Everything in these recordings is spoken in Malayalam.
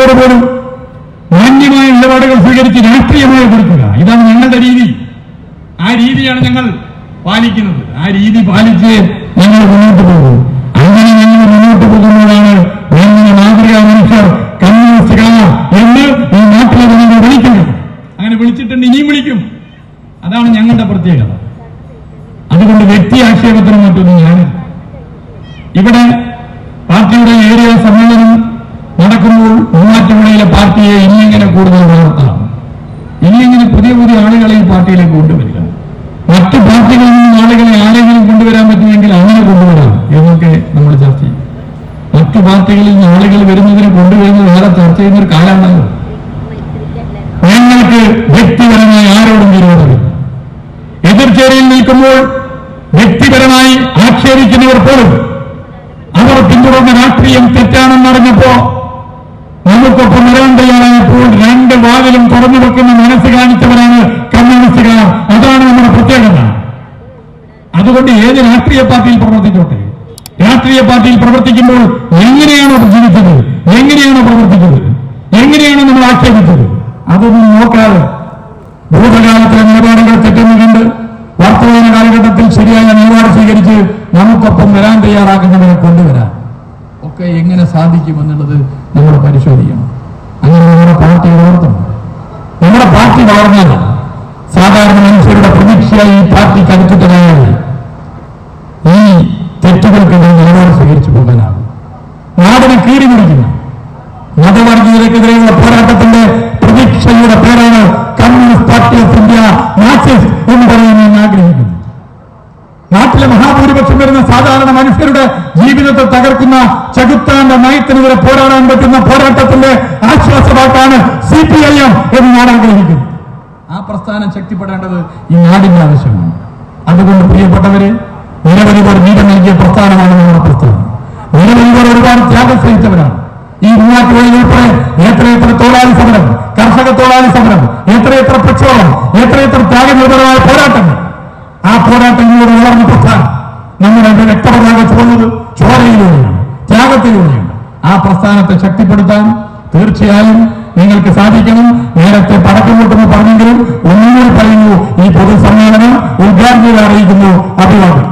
ഏരിയയിലുള്ളവരോട് പോലും മാന്യമായ നിലപാടുകൾ സ്വീകരിച്ച് രാഷ്ട്രീയമായി കൊടുക്കുക. ഇതാണ് ഞങ്ങളുടെ രീതി. ആ രീതിയാണ് ഞങ്ങൾ പാലിക്കുന്നത്. ആ രീതി പാലിച്ച് ഞങ്ങൾ മുന്നോട്ട് പോകും. അങ്ങനെ ഞങ്ങൾ മുന്നോട്ട് പോകുമ്പോഴാണ് ഞങ്ങളുടെ മാതൃക മനുഷ്യർ കമ്മ്യൂണിസ്റ്റുകാർ ഈ വിളിക്കുന്നത് അങ്ങനെ വിളിച്ചിട്ടുണ്ട് ഇനിയും വിളിക്കും. അതാണ് ഞങ്ങളുടെ പ്രത്യേകത. അതുകൊണ്ട് വ്യക്തി ആക്ഷേപത്തിനും മറ്റൊന്നും ഞാൻ ഇവിടെ പാർട്ടിയുടെ ഏരിയ സമ്മേളനം നടക്കുമ്പോൾ മൂവാറ്റുപുഴയിലെ പാർട്ടിയെ ഇനിയെങ്ങനെ കൂടുതൽ വളർത്താം? ഇനിയെങ്ങനെ പുതിയ പുതിയ ആളുകളെ ഈ പാർട്ടിയിലേക്ക് കൊണ്ടുവരിക? മറ്റ് പാർട്ടികളിൽ നിന്നും ആളുകളെ ആരെങ്കിലും കൊണ്ടുവരാൻ പറ്റുമെങ്കിൽ അങ്ങനെ കൊണ്ടുവരാം എന്നൊക്കെ നമ്മൾ ചർച്ച ചെയ്യും. മറ്റ് പാർട്ടികളിൽ നിന്ന് ആളുകൾ വരുന്നതിനെ കൊണ്ടുവരുന്നത് വേറെ ചർച്ച ചെയ്യുന്ന ഒരു കാലമാണല്ലോ. ഞങ്ങൾക്ക് വ്യക്തിപരമായി ആരോടും വിരോധമില്ല. എതിർചേരിയിൽ നിൽക്കുമ്പോൾ വ്യക്തിപരമായി ആക്ഷേപിക്കുന്നവർ പോലും അവർ പിന്തുടർന്ന രാഷ്ട്രീയം തെറ്റാണെന്നറിഞ്ഞപ്പോ നമുക്കൊപ്പം വരാൻ തയ്യാറായപ്പോൾ രണ്ട് വാതിലും തുറന്നു വെക്കുന്ന മനസ്സ് കാണിച്ചവരാണ് കമ്മ്യൂണിസ്റ്റുകാർ. അതാണ് നമ്മുടെ പ്രത്യേകത. അതുകൊണ്ട് ഏത് രാഷ്ട്രീയ പാർട്ടിയിൽ പ്രവർത്തിച്ചോട്ടെ രാഷ്ട്രീയ പാർട്ടിയിൽ പ്രവർത്തിക്കുമ്പോൾ എങ്ങനെയാണോ ജീവിച്ചത്? എങ്ങനെയാണോ പ്രവർത്തിച്ചത്? എങ്ങനെയാണ് നമ്മൾ ആക്ഷേപിച്ചത്? അതൊന്നും നോക്കാതെ ഭൂതകാലത്തിലെ നിലപാടുകൾ തെറ്റുന്നുണ്ട്. വർത്തമാന കാലഘട്ടത്തിൽ ശരിയായ നിലപാട് സ്വീകരിച്ച് നമുക്കൊപ്പം വരാൻ തയ്യാറാക്കുന്നവരെ കൊണ്ടുവരാം. ഒക്കെ എങ്ങനെ സാധിക്കുമെന്നുള്ളത് നമ്മൾ പരിശോധിക്കണം. അങ്ങനെ നമ്മുടെ പാർട്ടി വളർത്തണം. നമ്മുടെ പാർട്ടി വളർന്നാൽ സാധാരണ മനുഷ്യരുടെ പ്രതീക്ഷയായി ഈ പാർട്ടി കരുത്തുറ്റതായാൽ ഈ തെറ്റുകൾക്കെതിരെ നിലപാട് സ്വീകരിച്ചു പോകാനാകും. നാടിനെ കീറി മുറിക്കുന്ന. മതവർഗീയതക്കെതിരെയുള്ള പോരാട്ടത്തിന്റെ പ്രതീക്ഷയുടെ പേരാണ് Communist Party of India Marxist എന്ന് പറയുന്നത് ആഗ്രഹിക്കുന്നു. നാട്ടിലെ മഹാഭൂരിപക്ഷം വരുന്ന സാധാരണ മനുഷ്യരുടെ ജീവിതത്തെ തകർക്കുന്ന ചകുത്താന്റെ നയത്തിനെതിരെ പോരാടാൻ പറ്റുന്ന പോരാട്ടത്തിന്റെ ആശ്വാസവാക്കാണ് സി പി ഐ എം എന്ന് ഞാൻ ആഗ്രഹിക്കുന്നു. ആ പ്രസ്ഥാനം ശക്തിപ്പെടേണ്ടത് ഈ നാടിന്റെ ആവശ്യമാണ്. അതുകൊണ്ട് പ്രിയപ്പെട്ടവര് നിരവധി പേർ വീരം നൽകിയ പ്രസ്ഥാനമാണ് നമ്മുടെ പ്രസ്ഥാനം. നിരവധി പേർ ഒരുപാട് ത്യാഗം സഹിച്ചവരാണ്. ഈ മൂവാറ്റുപുഴയിൽ ഉൾപ്പെടെ എത്രയെത്ര തൊഴിലാളി സമരം കർഷക തൊഴിലാളി സമരം എത്രയെത്ര പ്രക്ഷോഭം എത്രയെത്ര ത്യാഗനിർഭരമായ പോരാട്ടങ്ങൾ ആ പോരാട്ടങ്ങളോട് വളർന്ന പ്രസ്ഥാനം എന്റെ രക്തപതാക പോകുന്നത് ചോരയിലൂടെയാണ് ത്യാഗത്തിലൂടെയാണ്. ആ പ്രസ്ഥാനത്തെ ശക്തിപ്പെടുത്താൻ തീർച്ചയായും നിങ്ങൾക്ക് സാധിക്കണം. നേരത്തെ പടക്കം പൊട്ടുന്നു പറഞ്ഞെങ്കിലും ഒന്നുകൂടി പറയുന്നു. ഈ പൊതുസമ്മേളനം ഉദ്ഘാടനം അറിയിക്കുന്നു. അഭിവാദം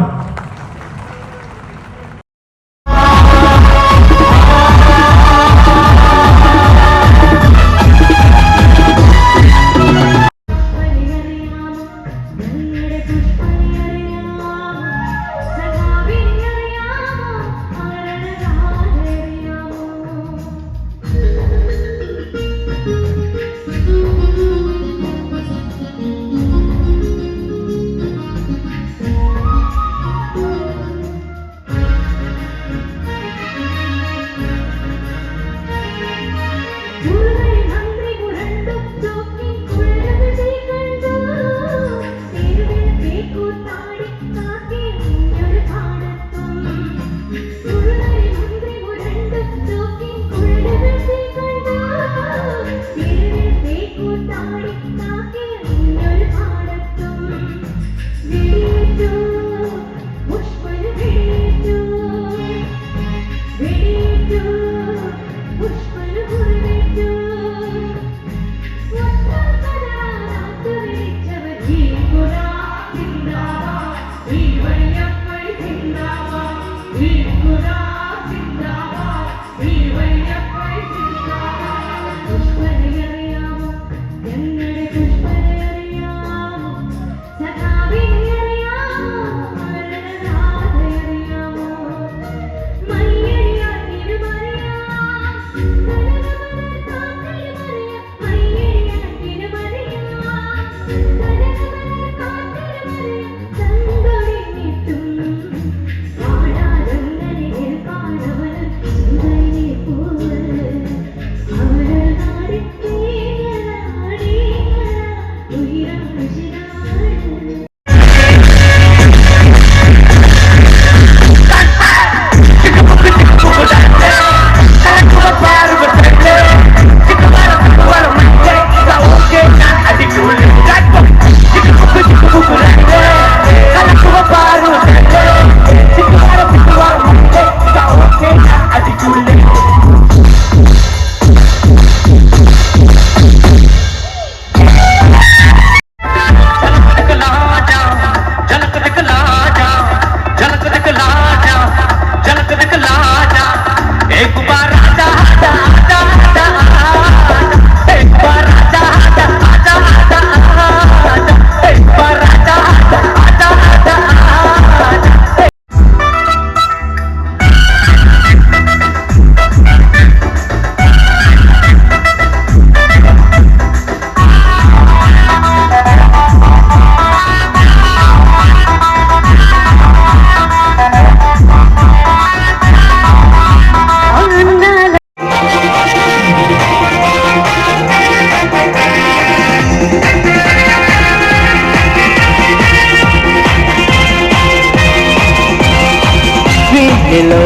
മണ്ണിലോ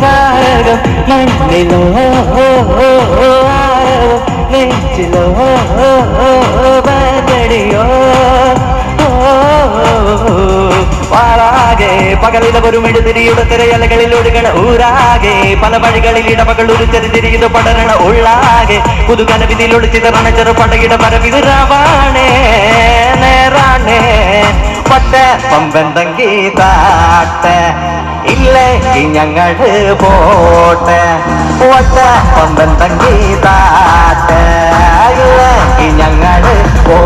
താരകം മണ്ണിലോ ആരവം നെഞ്ചിലോ പകടിയോ പാറാകെ പകലിലെ ഒരു മെഴുതിരിയുടെ തിരയലകളിലൊടുകണ ഊരാകെ. പല വഴികളിൽ ഇടമകൾ ഉരുച്ചെറിഞ്ഞിരിക്കുന്ന പടരണ ഉള്ളാകെ. പുതുകനവിധിയിൽ ഒളിച്ചിതറണ ചെറുപടയുടെ മരവിതിരാവാണേ നേരാണേ. പട്ട താട്ട ഇല്ലെങ്കിൽ ഞങ്ങൾ പോട്ടെ. ഒട്ട പമ്പെന്തെങ്കി താട്ട ഇല്ലെങ്കിൽ ഞങ്ങൾ പോ